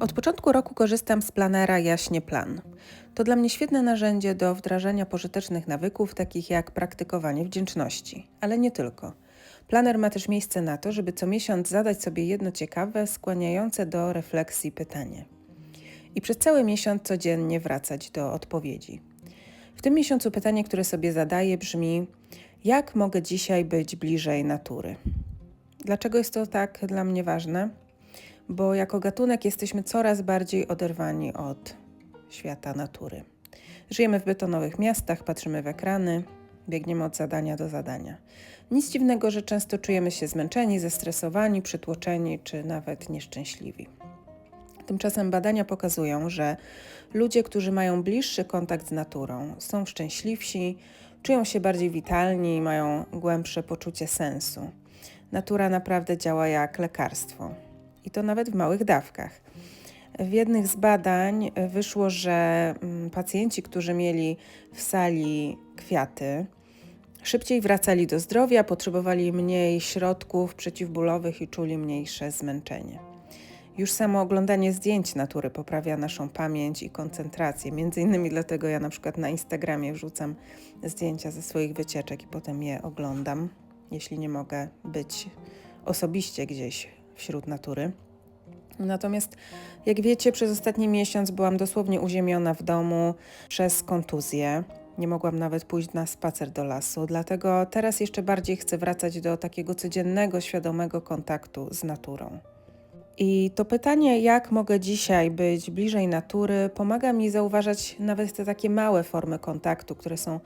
Od początku roku korzystam z planera Jaśnie Plan. To dla mnie świetne narzędzie do wdrażania pożytecznych nawyków, takich jak praktykowanie wdzięczności, ale nie tylko. Planer ma też miejsce na to, żeby co miesiąc zadać sobie jedno ciekawe, skłaniające do refleksji pytanie. I przez cały miesiąc codziennie wracać do odpowiedzi. W tym miesiącu pytanie, które sobie zadaję, brzmi: Jak mogę dzisiaj być bliżej natury? Dlaczego jest to tak dla mnie ważne? Bo jako gatunek jesteśmy coraz bardziej oderwani od świata natury. Żyjemy w betonowych miastach, patrzymy w ekrany, biegniemy od zadania do zadania. Nic dziwnego, że często czujemy się zmęczeni, zestresowani, przytłoczeni czy nawet nieszczęśliwi. Tymczasem badania pokazują, że ludzie, którzy mają bliższy kontakt z naturą, są szczęśliwsi, czują się bardziej witalni, mają głębsze poczucie sensu. Natura naprawdę działa jak lekarstwo i to nawet w małych dawkach. W jednych z badań wyszło, że mm, pacjenci, którzy mieli w sali kwiaty, szybciej wracali do zdrowia, potrzebowali mniej środków przeciwbólowych i czuli mniejsze zmęczenie. Już samo oglądanie zdjęć natury poprawia naszą pamięć i koncentrację. Między innymi dlatego ja na przykład na Instagramie wrzucam zdjęcia ze swoich wycieczek i potem je oglądam, jeśli nie mogę być osobiście gdzieś wśród natury. Natomiast, jak wiecie, przez ostatni miesiąc byłam dosłownie uziemiona w domu przez kontuzję. Nie mogłam nawet pójść na spacer do lasu, dlatego teraz jeszcze bardziej chcę wracać do takiego codziennego, świadomego kontaktu z naturą. I to pytanie, jak mogę dzisiaj być bliżej natury, pomaga mi zauważać nawet te takie małe formy kontaktu, które są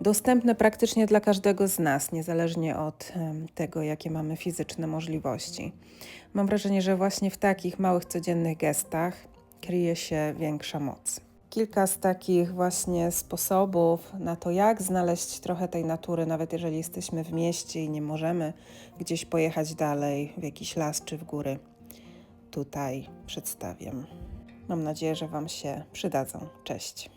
dostępne praktycznie dla każdego z nas, niezależnie od tego, jakie mamy fizyczne możliwości. Mam wrażenie, że właśnie w takich małych, codziennych gestach kryje się większa moc. Kilka z takich właśnie sposobów na to, jak znaleźć trochę tej natury, nawet jeżeli jesteśmy w mieście i nie możemy gdzieś pojechać dalej, w jakiś las czy w góry, tutaj przedstawiam. Mam nadzieję, że Wam się przydadzą. Cześć.